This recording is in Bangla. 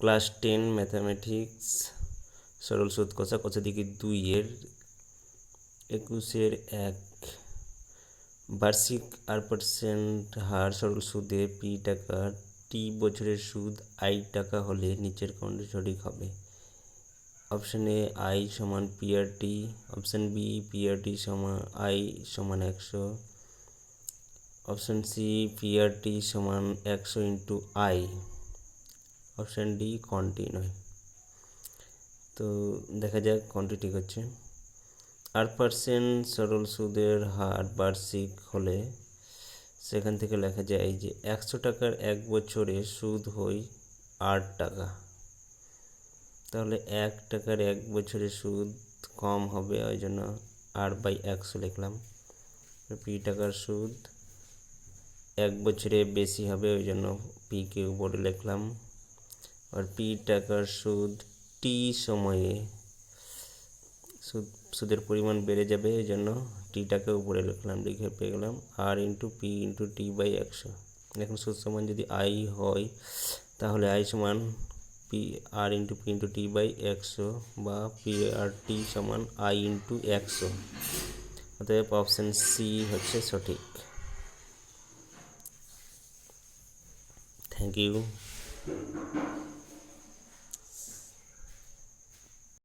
ক্লাস টেন ম্যাথামেটিক্স সরল সুদ কষা কষা দিকে দুইয়ের একুশের এক। বার্ষিক আর পার্সেন্ট হার সরল সুদে পি টাকা, টি বছরের সুদ, আই টাকা হলে নিচের কোনটি সঠিক হবে। অপশান এ আই সমান P R T, option B P R T সমান আই সমান একশো, option C P R T সমান একশো ইন্টু আই। অপশান ডি কন্টি নয়। তো দেখা যাক কোনটি ঠিক হচ্ছে। আট পার্সেন্ট সরল সুদের হার বার্ষিক হলে সেখান থেকে লেখা যায় যে একশো টাকার এক বছরে সুদ হয় আট টাকা। তাহলে এক টাকার এক বছরে সুদ কম হবে, ওই জন্য আট বাই একশো লিখলাম। পি টাকার সুদ এক বছরে বেশি হবে, ওই জন্য পি পিকে উপরে লিখলাম। আর পি টাকার সুদ টি সময়ে সুদ সুদের পরিমাণ বেড়ে যাবে এই জন্য টিটাকে উপরে লিখলাম লিখে পেয়ে গেলাম R into P into T by একশো এখন সুদ সমান যদি আই হয় তাহলে আই সমান P R into P into T by একশো বা পি আর টি সমান আই ইন্টু একশো অতএব অপশান সি হচ্ছে সঠিক থ্যাংক ইউ